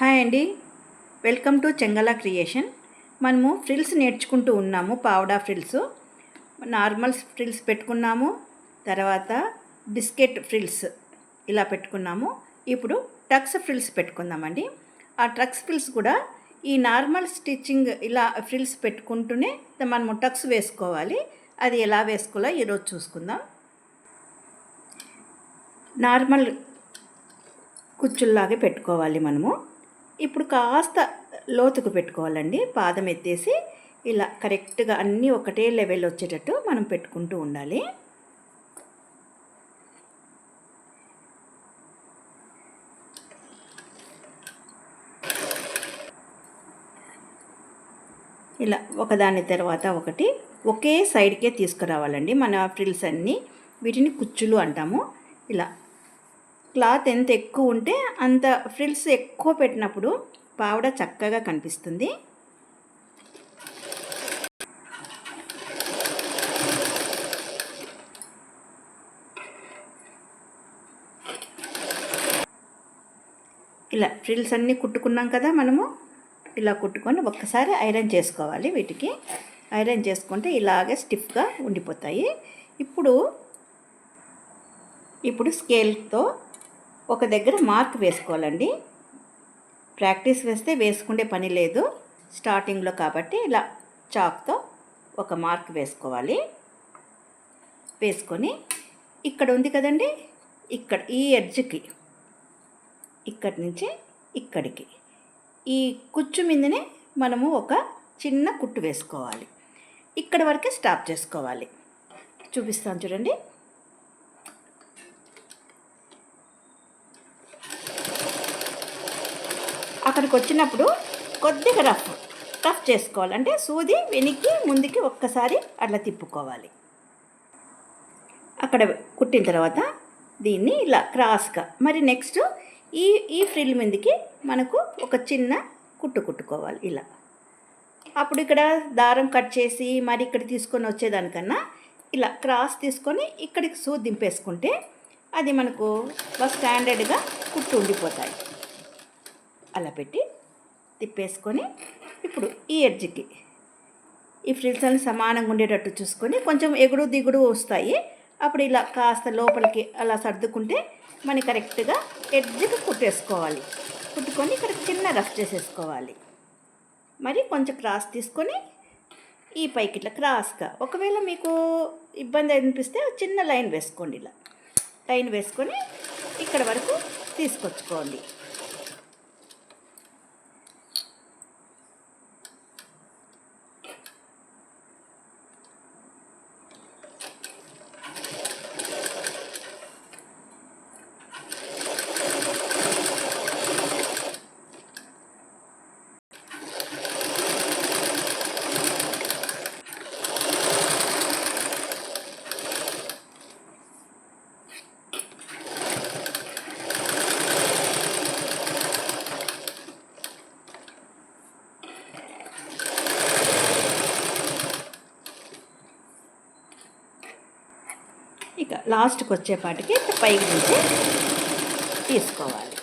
Hi అండి. Welcome to Chengala creation. మనము frills నేర్చుకుంటూ ఉన్నాము పావడా ఫ్రిల్స్. నార్మల్ ఫ్రిల్స్ పెట్టుకున్నాము తర్వాత బిస్కెట్ ఫ్రిల్స్ ఇలా పెట్టుకున్నాము. ఇప్పుడు టక్స్ ఫ్రిల్స్ పెట్టుకుందామండి. ఆ టక్స్ ఫ్రిల్స్ కూడా ఈ నార్మల్ స్టిచ్చింగ్ ఇలా ఫ్రిల్స్ పెట్టుకుంటూనే మనము టక్స్ వేసుకోవాలి. అది ఎలా వేసుకోవాలో ఈరోజు చూసుకుందాం. నార్మల్ కుచ్చుల్లాగే పెట్టుకోవాలి మనము. ఇప్పుడు కాస్త లోతుకు పెట్టుకోవాలండి. పాదం ఎత్తేసి ఇలా కరెక్ట్గా అన్నీ ఒకటే లెవెల్ వచ్చేటట్టు మనం పెట్టుకుంటూ ఉండాలి. ఇలా ఒకదాని తర్వాత ఒకటి ఒకే సైడ్కే తీసుకురావాలండి. మన ఫ్రిల్స్ అన్నీ వీటిని కుచ్చులు అంటాము. ఇలా క్లాత్ ఎంత ఎక్కువ ఉంటే అంత ఫ్రిల్స్ ఎక్కువ పెట్టినప్పుడు పావడ చక్కగా కనిపిస్తుంది. ఇలా ఫ్రిల్స్ అన్నీ కుట్టుకున్నాం కదా మనము. ఇలా కుట్టుకొని ఒక్కసారి ఐరన్ చేసుకోవాలి వీటికి. ఐరన్ చేసుకుంటే ఇలాగే స్టిఫ్గా ఉండిపోతాయి. ఇప్పుడు ఇప్పుడు స్కేల్తో ఒక దగ్గర మార్క్ వేసుకోవాలండి. ప్రాక్టీస్ వేస్తే వేసుకునే పని లేదు. స్టార్టింగ్లో కాబట్టి ఇలా చాక్తో ఒక మార్క్ వేసుకోవాలి. వేసుకొని ఇక్కడ ఉంది కదండి. ఇక్కడ ఈ ఎడ్జ్కి ఇక్కడి నుంచి ఇక్కడికి. ఈ కుచ్చు మీదనే మనము ఒక చిన్న కుట్టు వేసుకోవాలి. ఇక్కడ వరకే స్టాప్ చేసుకోవాలి. చూపిస్తాను చూడండి. అక్కడికి వచ్చినప్పుడు కొద్దిగా రఫ్ రఫ్ చేసుకోవాలి. అంటే సూది వెనక్కి ముందుకి ఒక్కసారి అట్లా తిప్పుకోవాలి. అక్కడ కుట్టిన తర్వాత దీన్ని ఇలా క్రాస్గా మరి నెక్స్ట్ ఈ ఈ ఫ్రిల్ మీదకి మనకు ఒక చిన్న కుట్టు కుట్టుకోవాలి ఇలా. అప్పుడు ఇక్కడ దారం కట్ చేసి మరి ఇక్కడ తీసుకొని వచ్చేదానికన్నా ఇలా క్రాస్ తీసుకొని ఇక్కడికి సూది దింపేసుకుంటే అది మనకు స్టాండర్డ్గా కుట్టు ఉండిపోతాయి. అలా పెట్టి తిప్పేసుకొని ఇప్పుడు ఈ ఎడ్జ్కి. ఈ ఫ్రిల్స్ అన్ని సమానంగా ఉండేటట్టు చూసుకొని కొంచెం ఎగుడు దిగుడు వస్తాయి. అప్పుడు ఇలా కాస్త లోపలికి అలా సర్దుకుంటే మనం కరెక్ట్గా ఎడ్జ్కి కుట్టేసుకోవాలి. కుట్టుకొని ఇక్కడ చిన్న రఫ్ చేసేసుకోవాలి. మరి కొంచెం క్రాస్ తీసుకొని ఈ పైకి ఇట్లా క్రాస్గా. ఒకవేళ మీకు ఇబ్బంది అనిపిస్తే చిన్న లైన్ వేసుకోండి ఇలా. లైన్ వేసుకొని ఇక్కడ వరకు తీసుకొచ్చుకోండి. ఇక లాస్ట్కి వచ్చేపాటికి పైకి నుంచి తీసుకోవాలి.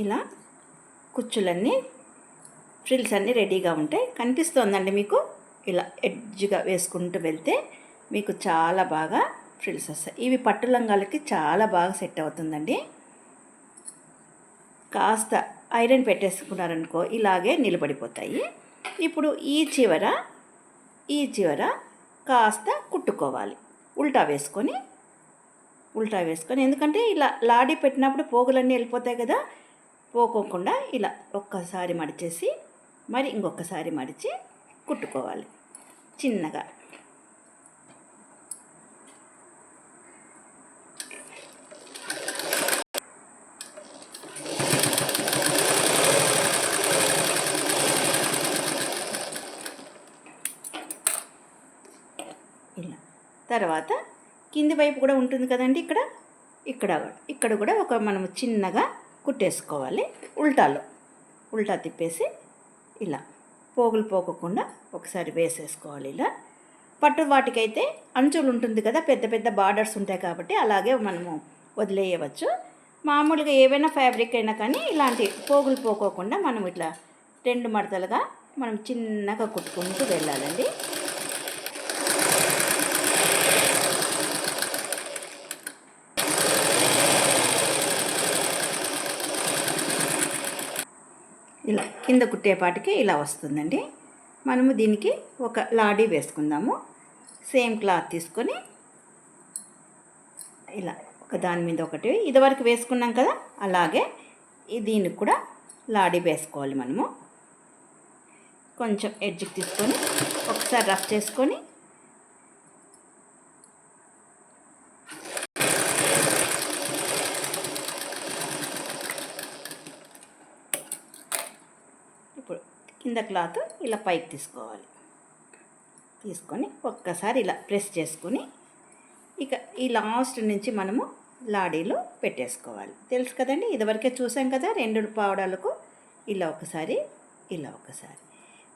ఇలా కుచ్చులన్నీ ఫ్రిల్స్ అన్నీ రెడీగా ఉంటాయి. కనిపిస్తోందండి మీకు? ఇలా ఎడ్జ్గా వేసుకుంటూ వెళ్తే మీకు చాలా బాగా ఫ్రిల్స్ వస్తాయి. ఇవి పట్టు లంగాలకి చాలా బాగా సెట్ అవుతుందండి. కాస్త ఐరన్ పెట్టేసుకున్నారనుకో ఇలాగే నిలబడిపోతాయి. ఇప్పుడు ఈ చివర ఈ చివర కాస్త కుట్టుకోవాలి. ఉల్టా వేసుకొని ఉల్టా వేసుకొని ఎందుకంటే ఇలా లాడి పెట్టినప్పుడు పోగులన్నీ వెళ్ళిపోతాయి కదా పోకోకుండా ఇలా ఒక్కసారి మడిచేసి మరి ఇంకొకసారి మడిచి కుట్టుకోవాలి. చిన్నగా ఇలా తర్వాత కింది వైపు కూడా ఉంటుంది కదండి ఇక్కడ? ఇక్కడ ఇక్కడ కూడా ఒక మనము చిన్నగా కుట్టేసుకోవాలి ఉల్టాలో. ఉల్టా తిప్పేసి ఇలా పోగులు పోకకుండా ఒకసారి వేసేసుకోవాలి ఇలా. పట్టు వాటికైతే అంచులు ఉంటుంది కదా పెద్ద పెద్ద బార్డర్స్ ఉంటాయి కాబట్టి అలాగే మనము వదిలేయవచ్చు. మామూలుగా ఏవైనా ఫ్యాబ్రిక్ అయినా కానీ ఇలాంటి పోగులు పోకోకుండా మనం ఇట్లా రెండు మడతలుగా మనం చిన్నగా కుట్టుకుంటూ వెళ్ళాలండి ఇలా కింద కుట్టేపాటికి ఇలా వస్తుందండి. మనము దీనికి ఒక లాడీ వేసుకుందాము. సేమ్ క్లాత్ తీసుకొని ఇలా ఒక దాని మీద ఒకటి ఇదివరకు వేసుకున్నాం కదా అలాగే దీనికి కూడా లాడీ వేసుకోవాలి మనము. కొంచెం ఎడ్జ్కి తీసుకొని ఒకసారి రఫ్ చేసుకొని ఇప్పుడు కింద క్లాత్ ఇలా పైకి తీసుకోవాలి. తీసుకొని ఒక్కసారి ఇలా ప్రెస్ చేసుకొని ఇక ఈ లాస్ట్ నుంచి మనము లాడీలో పెట్టేసుకోవాలి. తెలుసు కదండి? ఇదివరకే చూసాం కదా రెండు పావడాలకు ఇలా ఒకసారి ఇలా ఒకసారి.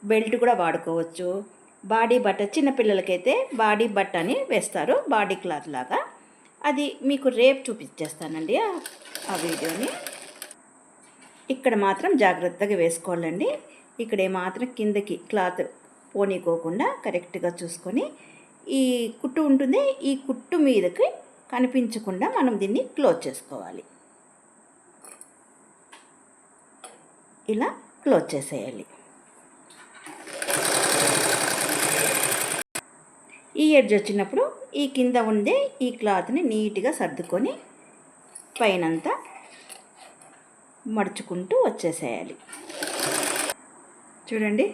బెల్ట్ కూడా వాడుకోవచ్చు. బాడీ బట్ట చిన్నపిల్లలకైతే బాడీ బట్ట అని వేస్తారు బాడీ క్లాత్ లాగా. అది మీకు రేపు చూపించేస్తానండి ఆ- ఆ వీడియోని. ఇక్కడ మాత్రం జాగ్రత్తగా వేసుకోవాలండి. ఇక్కడ మాత్రం కిందకి క్లాత్ పోనీకోకుండా కరెక్ట్గా చూసుకొని ఈ కుట్టు ఉంటుంది. ఈ కుట్టు మీదకి కనిపించకుండా మనం దీన్ని క్లోజ్ చేసుకోవాలి. ఇలా క్లోజ్ చేసేయాలి. ఈ ఎడ్జ్ వచ్చినప్పుడు ఈ కింద ఉండే ఈ క్లాత్ని నీట్గా సర్దుకొని పైనంతా మడుచుకుంటూ వచ్చేసేయాలి. చూడండి.